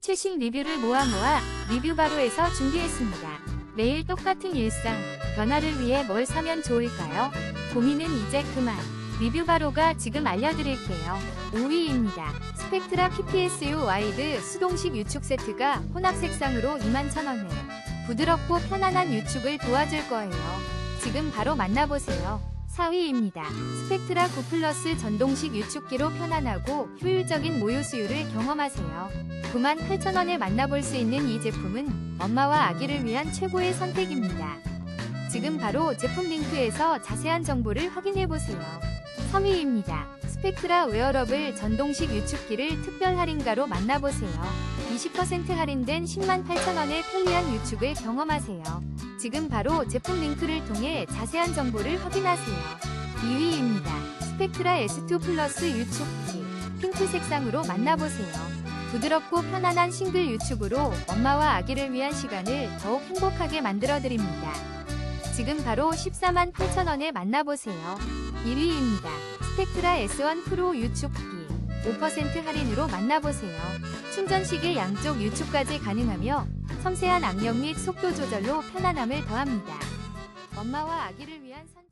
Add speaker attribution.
Speaker 1: 최신 리뷰를 모아 모아 리뷰 바로에서 준비했습니다. 매일 똑같은 일상, 변화를 위해 뭘 사면 좋을까요? 고민은 이제 그만. 리뷰 바로가 지금 알려드릴게요. 5위입니다. 스펙트라 PPSU 와이드 수동식 유축 세트가 혼합 색상으로 21,000원에 부드럽고 편안한 유축을 도와줄 거예요. 지금 바로 만나보세요. 4위입니다. 스펙트라 9 플러스 전동식 유축기로 편안하고 효율적인 모유 수유를 경험하세요. 98,000원에 만나볼 수 있는 이 제품은 엄마와 아기를 위한 최고의 선택입니다. 지금 바로 제품 링크에서 자세한 정보를 확인해보세요. 3위입니다. 스펙트라 웨어러블 전동식 유축기를 특별 할인가로 만나보세요. 20% 할인된 108,000원의 편리한 유축을 경험하세요. 지금 바로 제품 링크를 통해 자세한 정보를 확인하세요. 2위입니다. 스펙트라 S2 플러스 유축기 핑크 색상으로 만나보세요. 부드럽고 편안한 싱글 유축으로 엄마와 아기를 위한 시간을 더욱 행복하게 만들어드립니다. 지금 바로 14만 8천원에 만나보세요. 1위입니다. 스펙트라 S1 프로 유축기 5% 할인으로 만나보세요. 충전식의 양쪽 유축까지 가능하며 섬세한 악력 및 속도 조절로 편안함을 더합니다. 엄마와 아기를 위한 선...